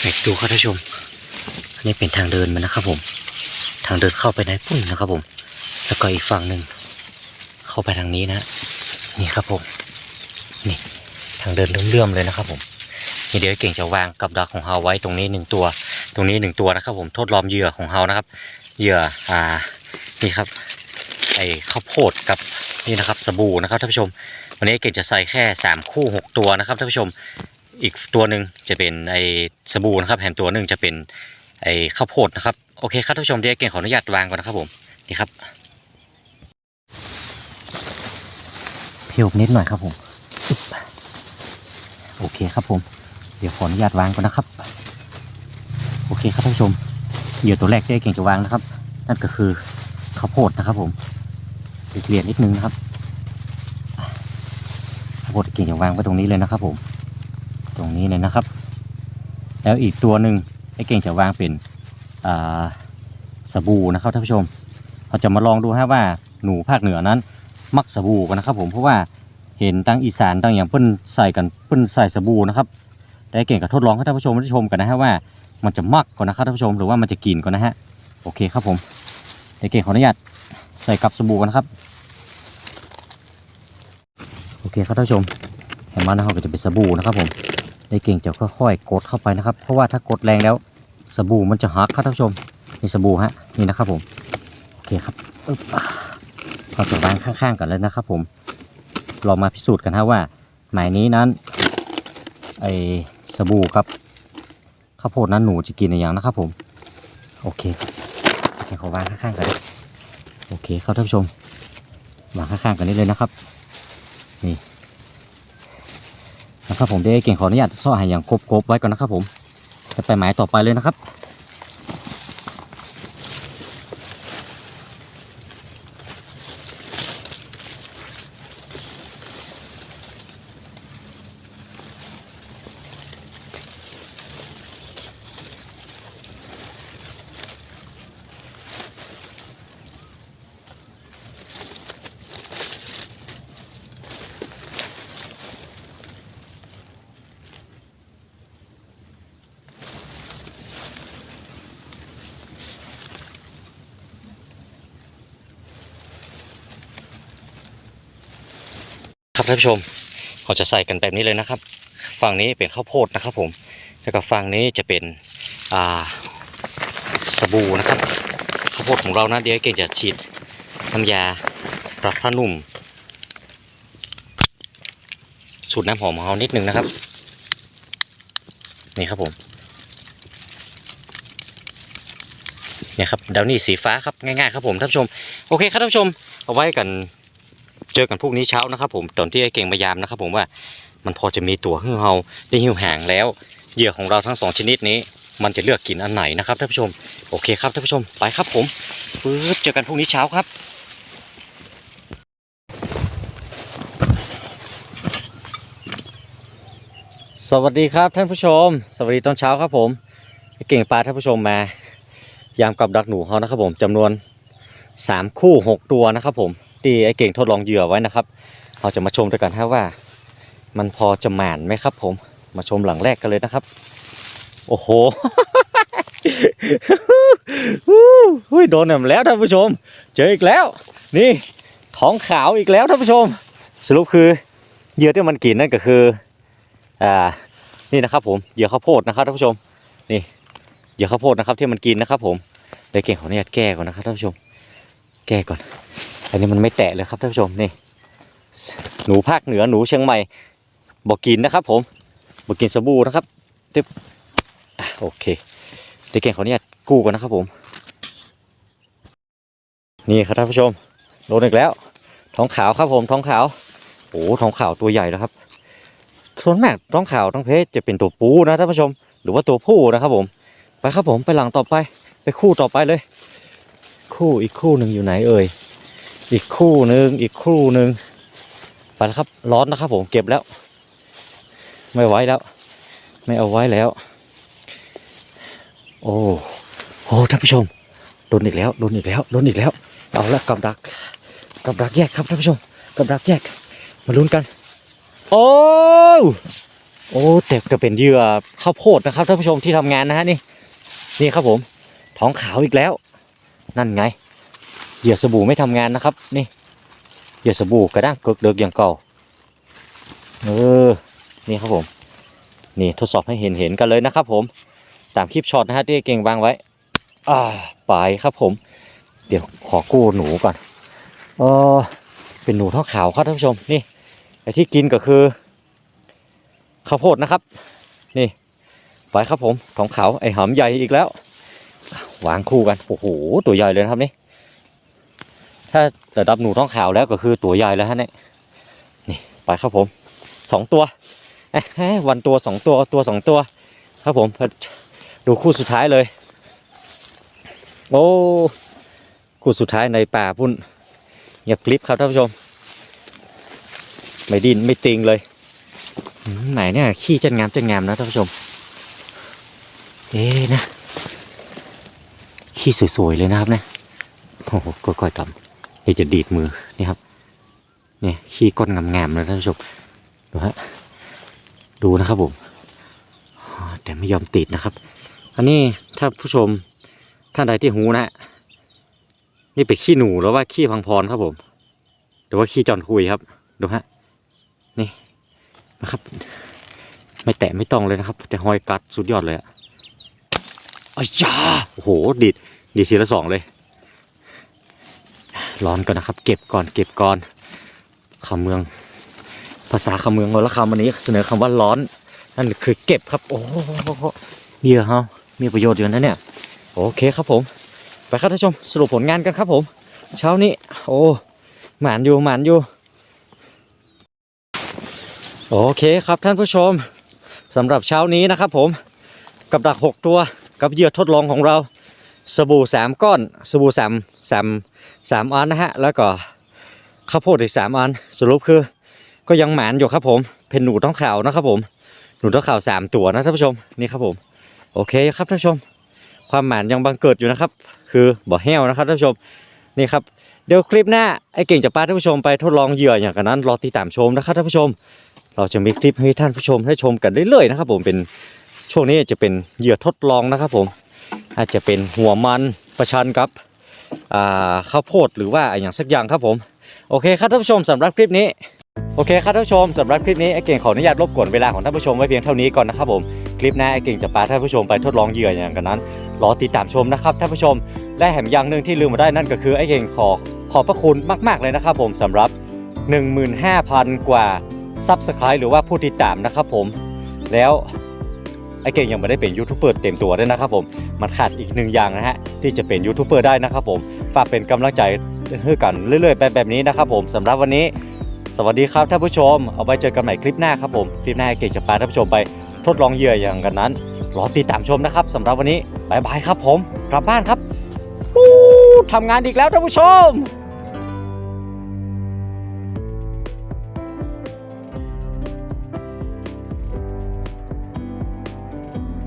ไปดูครับท่านชม อันนี้เป็นทางเดินมันนะครับผม ทางเดินเข้าไปในปุ้นนะครับผม แล้วก็อีกฝั่งหนึ่งเข้าไปทางนี้นะ นี่ครับผม นี่ทางเดินเลื่อมๆเลยนะครับผมนี่เดี๋ยวเก่งจะวางกับดักของเฮาไว้ตรงนี้หนึ่งตัว ตรงนี้หนึ่งตัวนะครับ ผมทดลองเหยื่อของเฮานะครับ เหยื่ออ่านี่ครับไอ้ข้าวโพดกับนี่นะครับสบู่นะครับท่านผู้ชม วันนี้เก่งจะใส่แค่สามคู่หกตัวนะครับท่านผู้ชม อีกตัวหนึ่งจะเป็นไอสบู่นะครับแถมตัวหนึ่งจะเป็นไอข้าวโพดนะครับโอเคครับท่านผู้ชมเดี๋ยวเก่งขออนุญาตวางก่อนนะครับผมนี่ครับเพียวนิดหน่อยครับผมโอเคครับผม เดี๋ยวขออนุญาตวางก่อนนะครับ โอเคครับท่านผู้ชมเหยื่อตัวแรกที่เก่งจะวางนะครับ นั่นก็คือข้าวโพดนะครับ ผมเกลี่ยนิดนึงนะครับข้าวโพดเก่งจะวางไว้ตรงนี้เลยนะครับผม ตรงนี้เลยนะครับ แล้วอีกตัวหนึ่งไอ้เก่งจะวางเป็นสบู่นะครับท่านผู้ชม เราจะมาลองดูฮะว่าหนูภาคเหนือนั้น มักสบู่กันนะครับ ผมเพราะว่าเห็นตั้งอีสานตั้งอย่างเพิ่นใส่กันเพิ่นใส่สบู่นะครับแต่ไอ้เก่งก็ทดลองให้ท่านผู้ชมได้ชมกันนะฮะว่ามันจะมักก่อนนะครับท่านผู้ชมหรือว่ามันจะกินก่อนนะฮะโอเคครับผมเดี๋ยวเก่งขออนุญาตใส่กับสบู่กันนะครับโอเคครับท่านผู้ชมเห็นไหมนะครับก็จะเป็นสบู่นะครับผม ได้เก่งจะค่อยๆกดเข้าไปนะครับ เพราะว่าถ้ากดแรงแล้วสบู่มันจะหักครับท่านผู้ชมนี่สบู่ฮะนี่นะครับผมโอเคครับอึ๊บเราจะวางข้างๆกันเลยนะครับ ผมเรามาพิสูจน์กันฮะว่าหมายนี้นั้นไอสบู่ครับข้าวโพดนั้นหนูจะกินอะไรอย่างนะครับ ผม โอเคโอเคขอวางข้างๆกันโอเคครับท่านผู้ชมวางข้างๆกันนี้เลยนะครับ นี่ะครับผมได้เก่งขออนุญาตซ่อให้อย่างครบๆไว้ก่อนนะครับผมจะไปหมายต่อไปเลยนะครับ ครับท่านผู้ชมเราจะใส่กันแบบนี้เลยนะครับ ฝั่งนี้เป็นข้าวโพดนะครับ ผมแล้วก็ฝั่งนี้จะเป็นอ่าสบู่นะครับข้าวโพดของเรานะเดี๋ยวเก่งจะฉีดน้ำยาปรับผ้านุ่ม สูตรน้ำหอมของเรานิดนึงนะครับ นี่ครับผมเนี่ยครับดาวนี่สีฟ้าครับง่ายๆครับผมท่านผู้ชมโอเคครับท่านผู้ชมเอาไว้กัน เจอกันพรุ่งนี้เช้านะครับ ผมตอนที่ไอ้เก่งพยายามนะครับ ผมว่ามันพอจะมีตัวให้เราได้หิวหางแล้วเหยื่อของเราทั้งสองชนิดนี้ มันจะเลือกกินอันไหนนะครับท่านผู้ชมโอเคครับท่านผู้ชมไปครับผมปึ๊บเจอกันพรุ่งนี้เช้าครับสวัสดีครับท่านผู้ชม สวัสดีตอนเช้าครับผมไอ้เก่งปลาท่านผู้ชมมายามกับดักหนูเขานะครับผมจำนวนสามคู่หกตัวนะครับผม ที่ไอ้เก่งทดลองเหยื่อไว้นะครับ เราจะมาชมด้วยกันครับว่า มันพอจะหมานไหมครับ ผม มาชมหลังแรกกันเลยนะครับ โอ้โหหุ้ยโดนแหมแล้วท่านผู้ชม เจออีกแล้ว นี่ท้องขาวอีกแล้วท่านผู้ชม สรุปคือเหยื่อที่มันกินนั่นก็คืออ่านี่นะครับ ผมเหยื่อข้าวโพดนะครับท่านผู้ชม นี่เหยื่อข้าวโพดนะครับที่มันกินนะครับ ผมเดี๋ยวเก่งขออนุญาตแก้ก่อนนะครับท่านผู้ชม แก้ก่อน อันนี้มันไม่แตะเลยครับท่านผู้ชมนี่ หนูภาคเหนือหนูเชียงใหม่บอกกินนะครับ ผมบอกกินสบู่นะครับตึ๊บโอเคเดี๋ยวเก่งขออนุญาตกู้ก่อนนะครับผม นี่ครับท่านผู้ชมโดนอีกแล้ว ท้องขาวครับผมท้องขาวโอ้ท้องขาวตัวใหญ่แล้วครับส่วนมากท้องขาวท้องเพชรจะเป็นตัวปูนะท่านผู้ชม หรือว่าตัวผู้นะครับผมไปครับผมไปหลังต่อไป ไปคู่ต่อไปเลย คู่อีกคู่หนึ่งอยู่ไหนเอ่ย อีกคู่หนึ่งอีกคู่หนึ่งไปแล้วครับ ร้อนนะครับผมเก็บแล้ว ไม่ไว้แล้ว ไม่เอาไว้แล้ว โอ้โหท่านผู้ชมโดนอีกแล้วโดนอีกแล้วโดนอีกแล้ว เอาละกับดักกับดักแยกครับท่านผู้ชมกับดักแยก มาลุ้นกัน โอ้โอ้แต่ก็เป็นเหยื่อข้าวโพดนะครับท่านผู้ชมที่ทำงานนะฮะนี่นี่ครับผม ท้องขาวอีกแล้ว นั่นไง เหยื่อสบู่ไม่ทำงานนะครับ นี่เหยื่อสบู่กระด้างเกิกเดิกอย่างเก่าเออนี่ครับผม นี่ทดสอบให้เห็นเห็นกันเลยนะครับ ผม ตามคลิปช็อตนะฮะที่เก่งวางไว้ อ่าไปครับผม เดี๋ยวขอกู้หนูก่อนเออเป็นหนูท้องขาวครับท่านผู้ชมนี่ไอ้ที่กินก็คือข้าวโพดนะครับ นี่ไปครับผมท้องขาวไอ้หำใหญ่อีกแล้ววางคู่กันโอ้โหตัวใหญ่เลยครับนี่ ถ้าระดับหนูท้องขาวแล้วก็คือตัวใหญ่แล้วฮะเนี่ยนี่ไปครับผมสองตัววันตัวสองตัวตัวสองตัว ครับผมดูคู่สุดท้ายเลย โอ้คู่สุดท้ายในป่าพุ่นเงียบกริบครับท่านผู้ชม ไม่ดินไม่ติงเลยไหนเนี่ยขี้จันงามจันงามนะท่านผู้ชม เอ๊ะนะขี้สวยๆเลยนะครับเนี่ยโอ้โหค่อยๆทำ เดี๋ยวจะดีดมือนี่ครับเนี่ยขี้ก้นงามๆเลยท่านผู้ชมดูฮะดูนะครับผมแต่ไม่ยอมติดนะครับ อันนี้ถ้าผู้ชมท่านใดที่หูนะนี่เป็นขี้หนูหรือว่าขี้พังพรครับผมหรือว่าขี้จอนคุยครับดูฮะนี่นะครับ ไม่แตะไม่ต้องเลยนะครับ แต่หอยกัดสุดยอดเลยอะอ้ยจ้าโอ้โหดีดดีดทีละสองเลย ร้อนก่อนนะครับ เก็บก่อนเก็บก่อนคำเมือง ภาษาคำเมืองวลคำวันนี้เสนอคำว่าร้อน นั่นคือเก็บครับ โอ้โหเหยื่อเฮามีประโยชน์อยู่นะเนี่ย โอเคครับผม ไปครับท่านผู้ชมสรุปผลงานกันครับผม เช้านี้โอ้หมานอยู่หมานอยู่ โอเคครับท่านผู้ชมสำหรับเช้านี้นะครับผมกับดักหกตัวกับเหยื่อทดลองของเรา สบู่สามก้อน สบู่สามสามสามอันนะฮะ แล้วก็ข้าวโพดอีกสามอันสรุปคือ ก็ยังหมานอยู่ครับผม เป็นหนูต้องข่าวนะครับผม หนูต้องข่าวสามตัวนะท่านผู้ชม นี่ครับผม โอเคครับท่านผู้ชม ความหมานยังบังเกิดอยู่นะครับ คือบ่อแห้วนะครับท่านผู้ชม นี่ครับ เดี๋ยวคลิปหน้าไอ้เก่งจะพาท่านผู้ชมไปทดลองเหยื่ออย่างกันนั้น รอติดตามชมนะครับท่านผู้ชม เราจะมีคลิปให้ท่านผู้ชมได้ชมกันเรื่อยๆนะครับผม เป็นช่วงนี้จะเป็นเหยื่อทดลองนะครับผม อาจจะเป็นหัวมันประชันกับข้าวโพดหรือว่าอย่างสักอย่างครับผม โอเคครับท่านผู้ชมสำหรับคลิปนี้โอเคครับท่านผู้ชมสำหรับคลิปนี้ไอ้เก่งขออนุญาตรบกวนเวลาของท่านผู้ชมไว้เพียงเท่านี้ก่อนนะครับผมคลิปหน้าไอ้เก่งจะพาท่านผู้ชมไปทดลองเหยื่ออย่างกันนั้นรอติดตามชมนะครับท่านผู้ชมและแถมอย่างหนึ่งที่ลืมมาได้นั่นก็คือไอ้เก่งขอขอบพระคุณมาก ๆเลยนะครับผมสำหรับ 15,000 กว่าซับสไคร b ์หรือว่าผู้ติดตามนะครับผมแล้ว ไอ้เก่งยังไม่ได้เป็นยูทูบเบอร์เต็มตัวด้วยนะครับผมมันขาดอีกหนึ่งอย่างนะฮะที่จะเป็นยูทูบเบอร์ได้นะครับผมฝากเป็นกำลังใจให้กันเรื่อยๆไปแบบนี้นะครับผมสำหรับวันนี้ สวัสดีครับท่านผู้ชม เอาไว้เจอกันใหม่คลิปหน้าครับผมคลิปหน้าเก่งจะพาท่านผู้ชมไปทดลองเหยื่ออย่างกันนั้นรอติดตามชมนะครับสำหรับวันนี้บายบายครับผมกลับบ้านครับอู้ทำงานอีกแล้วท่านผู้ชม